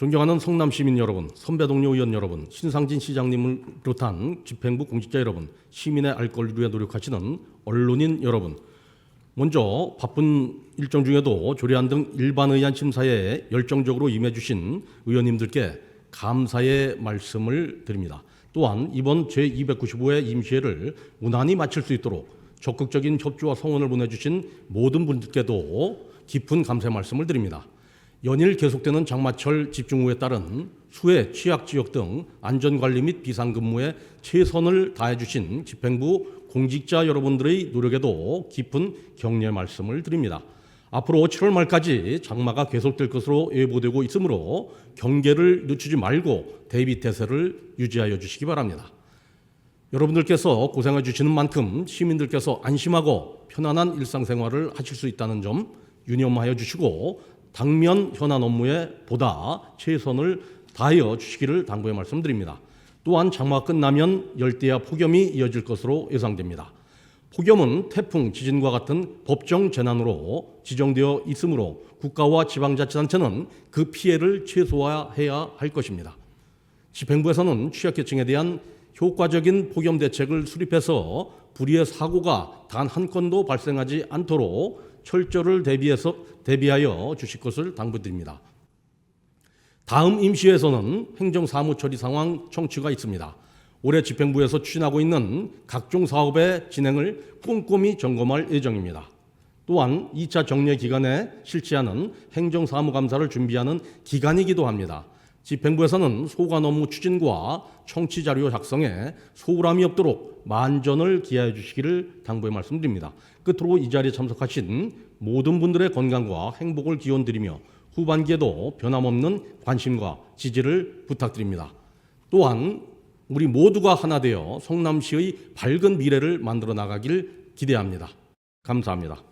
존경하는 성남 시민 여러분, 선배 동료 의원 여러분, 신상진 시장님을 비롯한 집행부 공직자 여러분, 시민의 알 권리를 위해 노력하시는 언론인 여러분, 먼저 바쁜 일정 중에도 조례안 등 일반 의안 심사에 열정적으로 임해주신 의원님들께 감사의 말씀을 드립니다. 또한 이번 제295회 임시회를 무난히 마칠 수 있도록 적극적인 협조와 성원을 보내주신 모든 분들께도 깊은 감사의 말씀을 드립니다. 연일 계속되는 장마철 집중호우에 따른 수해 취약 지역 등 안전관리 및 비상근무에 최선을 다해 주신 집행부 공직자 여러분들의 노력에도 깊은 격려 말씀을 드립니다. 앞으로 7월 말까지 장마가 계속될 것으로 예보되고 있으므로 경계를 늦추지 말고 대비 태세를 유지하여 주시기 바랍니다. 여러분들께서 고생해 주시는 만큼 시민들께서 안심하고 편안한 일상생활을 하실 수 있다는 점 유념하여 주시고 당면 현안 업무에 보다 최선을 다하여 주시기를 당부의 말씀드립니다. 또한 장마가 끝나면 열대야 폭염이 이어질 것으로 예상됩니다. 폭염은 태풍, 지진과 같은 법정 재난으로 지정되어 있으므로 국가와 지방자치단체는 그 피해를 최소화해야 할 것입니다. 집행부에서는 취약계층에 대한 효과적인 폭염 대책을 수립해서 불의의 사고가 단 한 건도 발생하지 않도록 철저를 대비해서 대비하여 주실 것을 당부드립니다. 다음 임시회에서는 행정사무 처리 상황 청취가 있습니다. 올해 집행부에서 추진하고 있는 각종 사업의 진행을 꼼꼼히 점검할 예정입니다. 또한 2차 정례 기간에 실시하는 행정사무감사를 준비하는 기간이기도 합니다. 집행부에서는 소관 업무 추진과 청취 자료 작성에 소홀함이 없도록 만전을 기하해 주시기를 당부의 말씀드립니다. 끝으로 이 자리에 참석하신 모든 분들의 건강과 행복을 기원드리며 후반기에도 변함없는 관심과 지지를 부탁드립니다. 또한 우리 모두가 하나 되어 성남시의 밝은 미래를 만들어 나가길 기대합니다. 감사합니다.